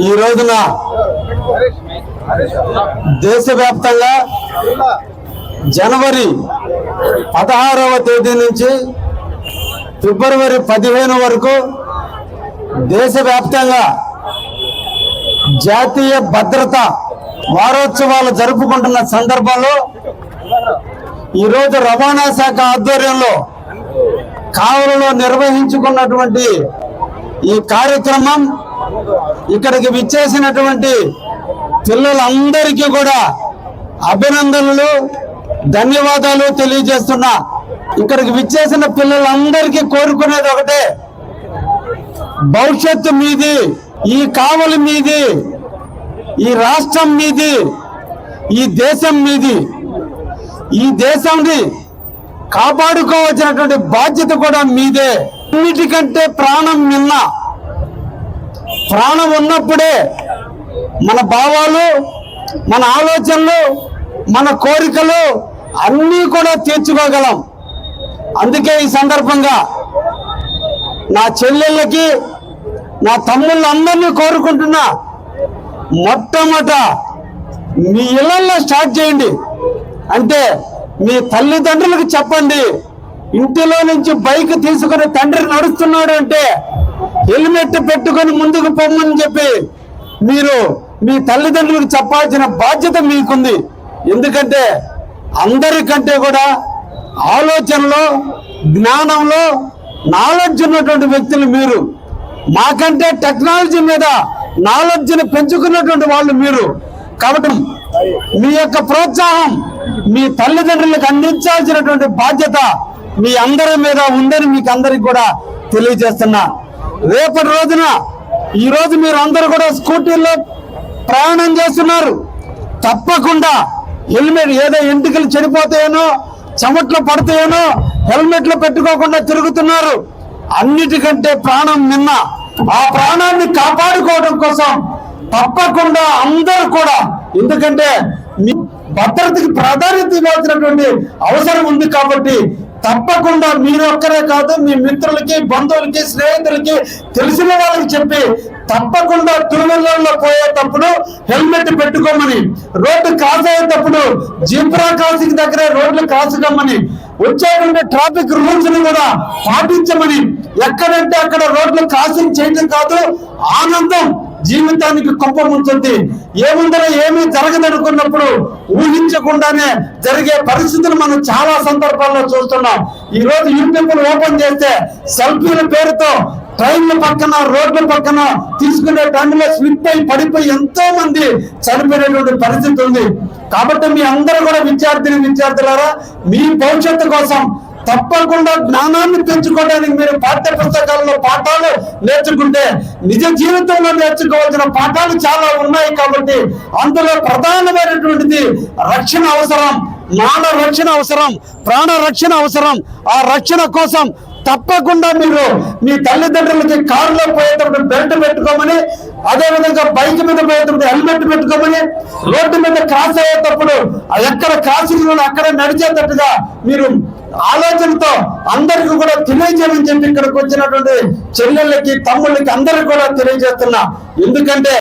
ఈ రోజున దేశవ్యాప్తంగా జనవరి పదహారవ తేదీ నుంచి ఫిబ్రవరి పదిహేను వరకు దేశవ్యాప్తంగా జాతీయ భద్రత వారోత్సవాలు జరుపుకుంటున్న సందర్భంలో ఈరోజు రవాణా శాఖ ఆధ్వర్యంలో కావలలో నిర్వహించుకున్నటువంటి ఈ కార్యక్రమం ఇక్కడికి విచ్చేసినటువంటి పిల్లలందరికీ కూడా అభినందనలు ధన్యవాదాలు తెలియజేస్తున్నా. ఇక్కడికి విచ్చేసిన పిల్లలందరికీ కోరుకునేది ఒకటే. భవిష్యత్తు మీది ఈ కావలి మీది ఈ రాష్ట్రం మీది ఈ దేశం మీది. ఈ దేశాన్ని కాపాడుకోవచ్చినటువంటి బాధ్యత కూడా మీదే. అన్నిటికంటే ప్రాణం నిన్న. ప్రాణం ఉన్నప్పుడే మన భావాలు మన ఆలోచనలు మన కోరికలు అన్నీ కూడా తీర్చుకోగలం. అందుకే ఈ సందర్భంగా నా చెల్లెళ్ళకి నా తమ్ముళ్ళందరినీ కోరుకుంటున్నా మొట్టమొదట మీ ఇళ్ళలో స్టార్ట్ చేయండి. అంటే మీ తల్లిదండ్రులకు చెప్పండి. ఇంటిలో నుంచి బైక్ తీసుకుని తండ్రి నడుస్తున్నాడు అంటే హెల్మెట్ పెట్టుకొని ముందుకు పొమ్మని చెప్పి మీరు మీ తల్లిదండ్రులకు చెప్పాల్సిన బాధ్యత మీకుంది. ఎందుకంటే అందరికంటే కూడా ఆలోచనలో జ్ఞానంలో నాలెడ్జ్ ఉన్నటువంటి వ్యక్తులు మీరు. మాకంటే టెక్నాలజీ మీద నాలెడ్జ్ని పెంచుకున్నటువంటి వాళ్ళు మీరు. కాబట్టి మీ యొక్క ప్రోత్సాహం మీ తల్లిదండ్రులకు అందించాల్సినటువంటి బాధ్యత మీ అందరి మీద ఉందని మీకు అందరికి కూడా తెలియజేస్తున్నా. రేపటి రోజున ఈ రోజు మీరు అందరూ కూడా స్కూటీల్లో ప్రయాణం చేస్తున్నారు. తప్పకుండా హెల్మెట్ ఏదో ఎంటుకలు చెడిపోతాయేనో చెమట్లు పడతాయేనో హెల్మెట్లు పెట్టుకోకుండా తిరుగుతున్నారు. అన్నిటికంటే ప్రాణం నిన్న. ఆ ప్రాణాన్ని కాపాడుకోవడం కోసం తప్పకుండా అందరూ కూడా ఎందుకంటే భద్రతకి ప్రాధాన్యత ఇవ్వాల్సినటువంటి అవసరం ఉంది కాబట్టి తప్పకుండా మీరు ఒక్కరే కాదు మీ మిత్రులకి బంధువులకి స్నేహితులకి తెలిసిన వాళ్ళకి చెప్పి తప్పకుండా తిరుమలలో పోయేటప్పుడు హెల్మెట్ పెట్టుకోమని రోడ్డు క్రాస్ అయ్యేటప్పుడు జీబ్రా క్రాసింగ్ దగ్గరే రోడ్లు క్రాస్ కమ్మని వచ్చేటువంటి ట్రాఫిక్ రూల్స్ని కూడా పాటించమని ఎక్కడంటే అక్కడ రోడ్లు క్రాసింగ్ చేయడం కాదు ఆనందం జీవితానికి కుప్ప ముంచుంది ఏముందరో ఏమీ జరగదనుకున్నప్పుడు ఊహించకుండానే జరిగే పరిస్థితులు మనం చాలా సందర్భాల్లో చూస్తున్నాం. ఈ రోజు యూట్యూబ్ ఓపెన్ చేస్తే సెల్ఫీల పేరుతో ట్రైన్ల పక్కన రోడ్ల పక్కన తీసుకునే టైంలో స్లిప్ అయి పడిపోయి ఎంతో మంది చనిపోయినటువంటి పరిస్థితి ఉంది. కాబట్టి మీ అందరూ కూడా విద్యార్థిని విద్యార్థులారా మీ భవిష్యత్తు కోసం తప్పకుండా జ్ఞానాన్ని పెంచుకోవడానికి మీరు పాఠ్య పుస్తకాల్లో పాఠాలు నేర్చుకుంటే నిజ జీవితంలో నేర్చుకోవాల్సిన పాఠాలు చాలా ఉన్నాయి కాబట్టి అందులో ప్రధానమైనటువంటిది రక్షణ అవసరం మాన రక్షణ అవసరం ప్రాణ రక్షణ అవసరం. ఆ రక్షణ కోసం తప్పకుండా మీరు మీ తల్లిదండ్రులకి కారులో పోయేటప్పుడు బెల్ట్ పెట్టుకోమని అదే విధంగా బైక్ మీద పోయేటప్పుడు హెల్మెట్ పెట్టుకోమని రోడ్డు మీద క్రాస్ అయ్యేటప్పుడు ఎక్కడ క్రాసింగ్ అక్కడ నడిచేటట్టుగా మీరు ఆలోచనతో అందరికీ కూడా తెలియజేయమని చెప్పి ఇక్కడికి వచ్చినటువంటి చెల్లెళ్ళకి తమ్ముళ్ళకి అందరికి కూడా తెలియజేస్తున్నా. ఎందుకంటే